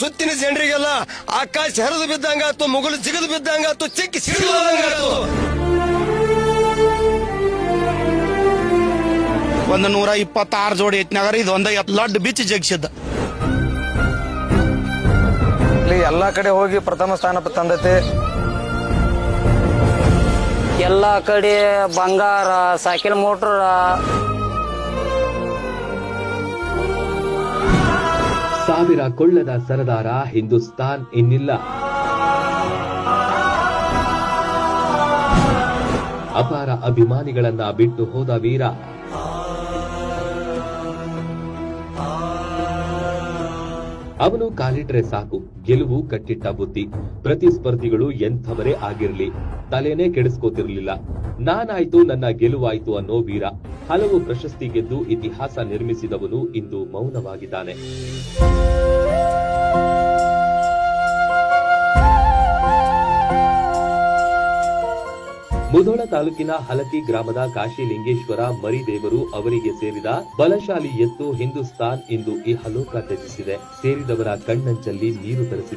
ಸುತ್ತಿನ ಜನರಿಗೆಲ್ಲ ಆಕಾಶ ಹರಿದು ಬಿದ್ದಂಗಾತು ಮುಗುಲು ಜಿಗಿದು ಬಿದ್ದಂಗಾತು ಚಿಕ್ಕಿ ಸಿಡಿದಂಗಾತು ಒಂದು ನೂರ ಇಪ್ಪತ್ತಾರು ಜೋಡಿ ಎತ್ನಾಗರ ಇದು ಒಂದ ಲಡ್ ಬಿಚ್ಚಿ ಜಗಿಸಿದ್ದ. ಇಲ್ಲಿ ಎಲ್ಲಾ ಕಡೆ ಹೋಗಿ ಪ್ರಥಮ ಸ್ಥಾನ ತಂದೈತಿ. ಎಲ್ಲಾ ಕಡೆ ಬಂಗಾರ, ಸೈಕಲ್, ಮೋಟ್ರ್ ಸಾವಿರ ಕೊಳ್ಳದ ಸರದಾರ ಹಿಂದೂಸ್ತಾನ್ ಇನ್ನಿಲ್ಲ. ಅಪಾರ ಅಭಿಮಾನಿಗಳನ್ನ ಬಿಟ್ಟು ಹೋದ ವೀರ. ಅವನು ಕಾಲಿಟ್ರೆ ಸಾಕು, ಗೆಲುವು ಕಟ್ಟಿಟ್ಟ ಬುದ್ಧಿ. ಪ್ರತಿಸ್ಪರ್ಧಿಗಳು ಎಂಥವರೇ ಆಗಿರ್ಲಿ, ತಲೆನೇ ಕೆಡಿಸ್ಕೋತಿರ್ಲಿಲ್ಲ. ನಾನಾಯ್ತು, ನನ್ನ ಗೆಲುವಾಯ್ತು ಅನ್ನೋ ವೀರ. ಹಲವು ಪ್ರಶಸ್ತಿ ಗೆದ್ದು ಇತಿಹಾಸ ನಿರ್ಮಿಸಿದವನು ಇಂದು ಮೌನವಾಗಿದ್ದಾನೆ. ಮುಧೋಳ ತಾಲೂಕಿನ ಹಲಕಿ ಗ್ರಾಮದ ಕಾಶಿಲಿಂಗೇಶ್ವರ ಮರಿದೇವರು ಅವರಿಗೆ ಸೇರಿದ ಬಲಶಾಲಿ ಎತ್ತು ಹಿಂದೂಸ್ತಾನ್ ಇಂದು ಈ ಹಲೋಕ ತ್ಯಜಿಸಿದೆ ಸೇರಿದವರ ಕಣ್ಣಂಚಲ್ಲಿ ನೀರು ತರಿಸಿದೆ